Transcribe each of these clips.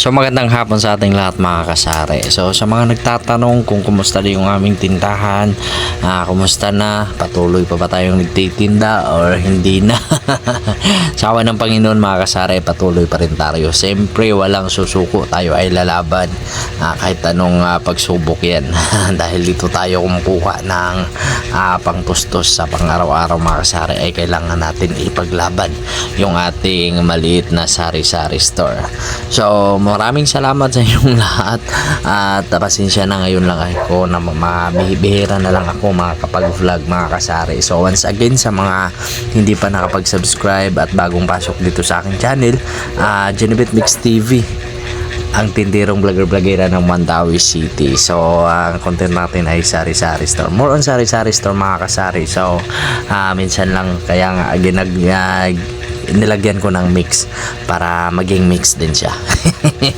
So magandang hapon sa ating lahat mga kasari. So sa mga nagtatanong kung kumusta na yung aming tindahan, ah, kumusta na, patuloy pa ba tayong nagtitinda or hindi na. sa awa ng Panginoon mga kasari, patuloy pa rin tayo. Siyempre walang susuko, tayo ay lalaban ah, kahit anong ah, pagsubok yan. Dahil dito tayo kumukuha ng ah, pangtustos sa pang-araw-araw mga kasari ay kailangan natin ipaglaban yung ating maliit na sari-sari store. So, maraming salamat sa inyong lahat at uh, pasensya na ngayon lang ako na mabihira na lang ako makakapag-vlog mga kasari. So, once again sa mga hindi pa nakapag-subscribe at bagong pasok dito sa aking channel, uh, Genebit Mix TV ang tindirong vlogger-vlogera ng Mandawi City. So, ang content natin ay sari-sari store. More on sari-sari store mga kasari. So, ah, minsan lang kaya nga ginag ah, nilagyan ko ng mix para maging mix din siya.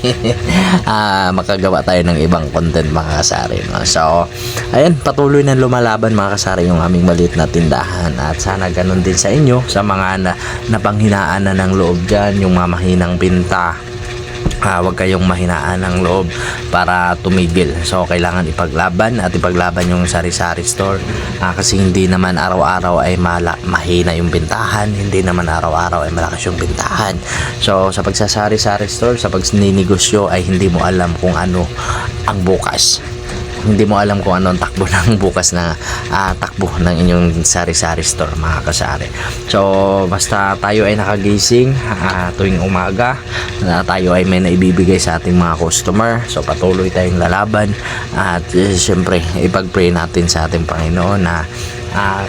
ah, makagawa tayo ng ibang content mga kasari. No? So, ayan, patuloy na lumalaban mga kasari yung aming maliit na tindahan at sana ganun din sa inyo sa mga na, napanghinaan na ng loob dyan, yung mamahinang binta ah, huwag kayong mahinaan ng loob para tumigil. So, kailangan ipaglaban at ipaglaban yung sari-sari store Ah, kasi hindi naman araw-araw ay mala- mahina yung bintahan, hindi naman araw-araw ay malakas yung bintahan. So, sa pagsasari-sari store, sa pagninegosyo ay hindi mo alam kung ano ang bukas hindi mo alam kung ano ang takbo ng bukas na ah, takbo ng inyong sari-sari store mga kasari. So basta tayo ay nakagising ah, tuwing umaga na tayo ay may naibibigay sa ating mga customer. So patuloy tayong lalaban at eh, syempre ipag-pray natin sa ating Panginoon na ah,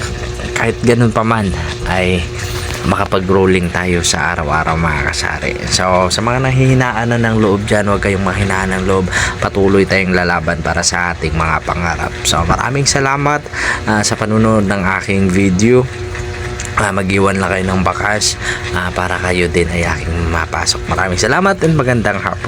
kahit ganun pa man ay makapag-rolling tayo sa araw-araw mga kasari. So, sa mga nahihinaan na ng loob dyan, huwag kayong mahinaan ng loob. Patuloy tayong lalaban para sa ating mga pangarap. So, maraming salamat ah, sa panunod ng aking video. Ah, mag-iwan lang kayo ng bakas ah, para kayo din ay aking mapasok. Maraming salamat and magandang hapon.